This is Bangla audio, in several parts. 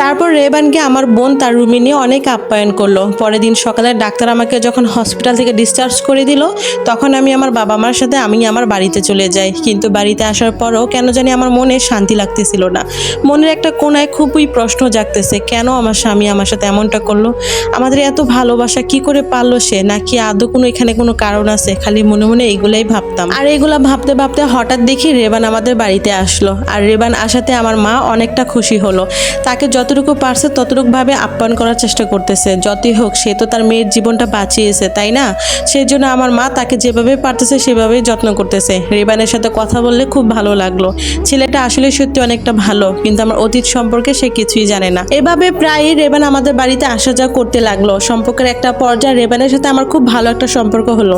তারপর রেবানকে আমার বোন তার রুমে নিয়ে অনেক আপ্যায়ন করল। পরের দিন সকালে ডাক্তার আমাকে যখন হসপিটাল থেকে ডিসচার্জ করে দিল, তখন আমি আমার বাবা মার সাথে আমি আমার বাড়িতে চলে যাই। কিন্তু বাড়িতে আসার পরও কেন জানি আমার মনে শান্তি লাগতেছিল না। মনের একটা কোনায় খুবই প্রশ্ন জাগতেছে, কেন আমার স্বামী আমার সাথে এমনটা করল? আমাদের এত ভালোবাসা কি করে পারল সে? নাকি আদৌ কোনো এখানে কোনো কারণ আছে? খালি মনে মনে এইগুলাই ভাবতাম। আর এইগুলা ভাবতে ভাবতে হঠাৎ দেখি রেবান আমাদের বাড়িতে আসলো। আর রেবান আসাতে আমার মা অনেকটা খুশি হলো। তাকে যতটুকু পারছে ততটুকু ভাবে আপ্যায়ন করার চেষ্টা করতেছে। যতই হোক, সে তো তার মেয়ের জীবনটা বাঁচিয়েছে, তাই না? সেই জন্য আমার মা তাকে যেভাবে পারতেছে, সেভাবেই যত্ন করতেছে। রেবানের সাথে কথা বললে খুব ভালো লাগল। ছেলেটা আসলে সত্যি অনেকটা ভালো, কিন্তু আমার অতীত সম্পর্কে সে কিছুই জানে না। এভাবে প্রায়ই রেবান আমাদের বাড়িতে আসা যাওয়া করতে লাগল। সম্পর্কের একটা পর্যায়ে রেবানের সাথে আমার খুব ভালো একটা সম্পর্ক হলো।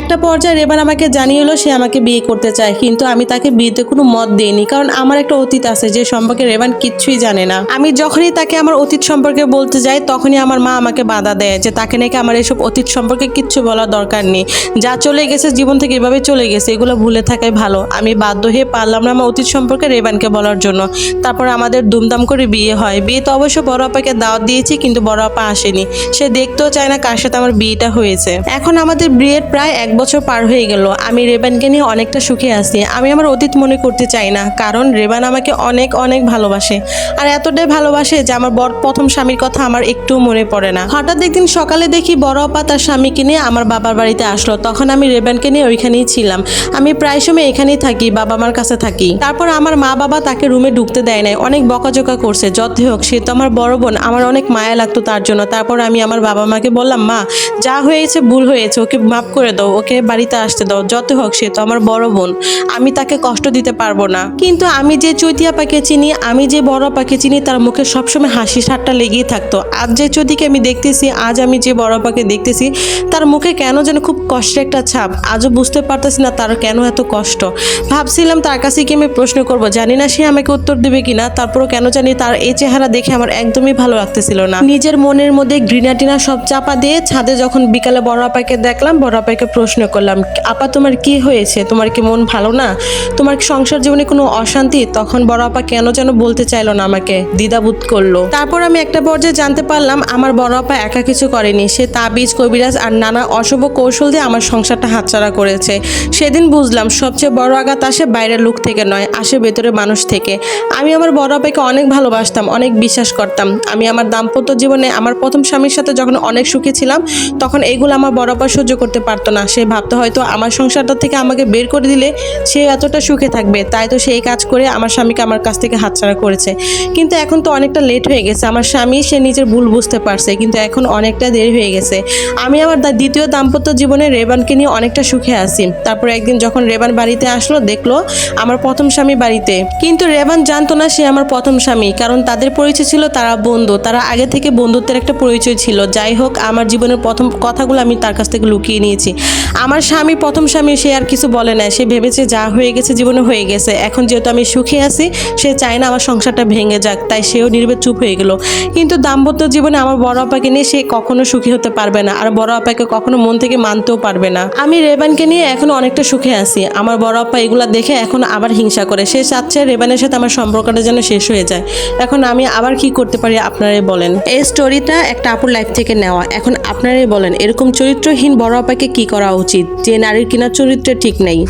একটা পর্যায়ে রেবান আমাকে জানিয়ে হলো সে আমাকে বিয়ে করতে চায়, কিন্তু আমি তাকে বিয়েতে কোনো মত দিইনি, কারণ আমার একটা অতীত আছে, যে সম্পর্কে রেবান কিচ্ছুই জানে না। আমি যখনই তাকে আমার অতীত সম্পর্কে বলতে যাই, তখনই আমার মা আমাকে বাধা দেয় যে তাকে নাকি আমার এসব অতীত সম্পর্কে কিচ্ছু বলার দরকার নেই। যা চলে গেছে, জীবন থেকে এভাবে চলে গেছে, এগুলো ভুলে থাকাই ভালো। আমি বাধ্য হয়ে পারলাম না আমার অতীত সম্পর্কে রেবানকে বলার জন্য। তারপর আমাদের দুমদাম করে বিয়ে হয়। বিয়ে তো অবশ্য বড় আপাকে দাওয়াত দিয়েছি, কিন্তু বড় আপা আসেনি। সে দেখতেও চায় না কার সাথে আমার বিয়েটা হয়েছে। এখন আমাদের বিয়ের প্রায় এক বছর পার হয়ে গেল। আমি রেবানকে নিয়ে অনেকটা সুখে আছি। আমি আমার অতীত মনে করতে চাই না, কারণ রেবান আমাকে অনেক অনেক ভালোবাসে। আর এতটাই ভালোবাসে যে আমার বর প্রথম স্বামীর কথা আমার একটু মনে পড়ে না। হঠাৎ একদিন সকালে দেখি বড় আপা তার স্বামীকে নিয়ে আমার বাবার বাড়িতে আসলো। তখন আমি রেবেনকে নিয়ে ওইখানেই ছিলাম। আমি প্রায় সময় এখানেই থাকি, বাবা মার কাছে থাকি। তারপর আমার মা বাবা তাকে রুমে ঢুকতে দেয় নাই। অনেক বকাঝকা করছে। যতই হোক, সে তো আমার বড় বোন। আমার অনেক মায়া লাগতো তার জন্য। তারপর আমি আমার বাবা মাকে বললাম, মা, যা হয়েছে ভুল হয়েছে। ওকে মাফ করে দাও। ওকে বাড়িতে আসতে দাও। যত হোক, সে তো আমার বড় বোন। আমি তাকে কষ্ট দিতে পারব না। কিন্তু আমি যে চৈতিয়া পাকে চিনি, আমি যে বড় পাকে চিনি, তার মুখে সবসময় হাসি ঠাট্টা লেগেই থাকতো। আজ যে চৈতিকে আমি দেখতেছি, আজ আমি যে বড় পাকে দেখতেছি, তার মুখে কেন যেন খুব কষ্টের একটা ছাপ। আজও বুঝতে পারতেছি না তার কেন এত কষ্ট। ভাবছিলাম তার কাছে কি আমি প্রশ্ন করব, জানি না সে আমাকে উত্তর দেবে কিনা, তারপরও কেন জানি তার এই চেহারা দেখে আমার একদমই ভালো লাগতেছিল না। নিজের মনের মধ্যে ঘৃণা টিনা সব চাপা দিয়ে ছাদে যখন বিকালে বড় আপাকে দেখলাম, বড় আপাকে প্রশ্ন করলাম, আপা, তোমার কি হয়েছে? তোমার কি মন ভালো না? তোমার সংসার জীবনে কোনো অশান্তি? তখন বড় আপা কেন যেন বলতে চাইলো না আমাকে। দ্বিধাবোধ করল। তারপর আমি একটা পর্যায়ে জানতে পারলাম, আমার বড় আপা একা কিছু করেনি। সে তাবিজ, কবিরাজ আর নানা অশুভ কৌশল দিয়ে আমার সংসারটা হাতছাড়া করেছে। সেদিন বুঝলাম, সবচেয়ে বড় আঘাত আসে বাইরের লোক থেকে নয়, আসে ভেতরের মানুষ থেকে। আমি আমার বড় আপাকে অনেক ভালোবাসতাম, অনেক বিশ্বাস করতাম। আমি আমার দাম্পত্য জীবনে আমার প্রথম স্বামীর সাথে যখন অনেক সুখী ছিলাম, তখন এগুলো আমার বড় আপা সহ্য করতে পারতো না। সে ভাবতো হয়তো আমার সংসারটা থেকে আমাকে বের করে দিলে সে এতটা সুখে থাকবে। তাই তো সেই কাজ করে আমার স্বামীকে আমার কাছ থেকে হাতছাড়া করেছে। কিন্তু এখন তো অনেকটা লেট হয়ে গেছে। আমার স্বামী, সে নিজের ভুল বুঝতে পারছে, কিন্তু এখন অনেকটা দেরি হয়ে গেছে। আমি আমার দ্বিতীয় দাম্পত্য জীবনে রেবানকে নিয়ে অনেকটা সুখে আছি। তারপর একদিন যখন রেবান বাড়িতে আসলো, দেখল আমার প্রথম স্বামী বাড়িতে। কিন্তু রেবান জানতো না সে আমার প্রথম স্বামী, কারণ তাদের পরিচয় ছিল তারা বন্ধু। তারা আগে থেকে বন্ধুত্বের একটা পরিচয় ছিল। যাই হোক, আমার জীবনের প্রথম কথাগুলো আমি তার কাছ থেকে লুকিয়ে নিয়েছি। আমার স্বামী প্রথম স্বামী, সে আর কিছু বলে না সে ভেবেছে যা হয়ে গেছে, জীবনে হয়ে গেছে। এখন যেহেতু আমি সুখে আছি, সে চায় না আমার সংসারটা ভেঙে যাক, তাই সেও নির্বে চুপ হয়ে গেল। কিন্তু দাম্পত্য জীবনে আমার বড় আপাকে নিয়ে সে কখনো সুখী হতে পারবে না, আর বড় আপাকে কখনো মন থেকে মানতেও পারবে না। আমি রেবানকে নিয়ে এখন অনেকটা সুখে আছি। আমার বড় আপা এগুলা দেখে এখন আবার হিংসা করে। সে চাচ্ছে রেবানের সাথে আমার সম্পর্কটা যেন শেষ হয়ে যায়। এখন আমি আবার কি করতে পারি, আপনারাই বলেন। এই স্টোরিটা একটা আপুর লাইফ থেকে নেওয়া। এখন আপনারাই বলেন, এরকম চরিত্রহীন বড় আপাকে কি করা উচিত, যে নারীর কিনা চরিত্রে ঠিক নেই।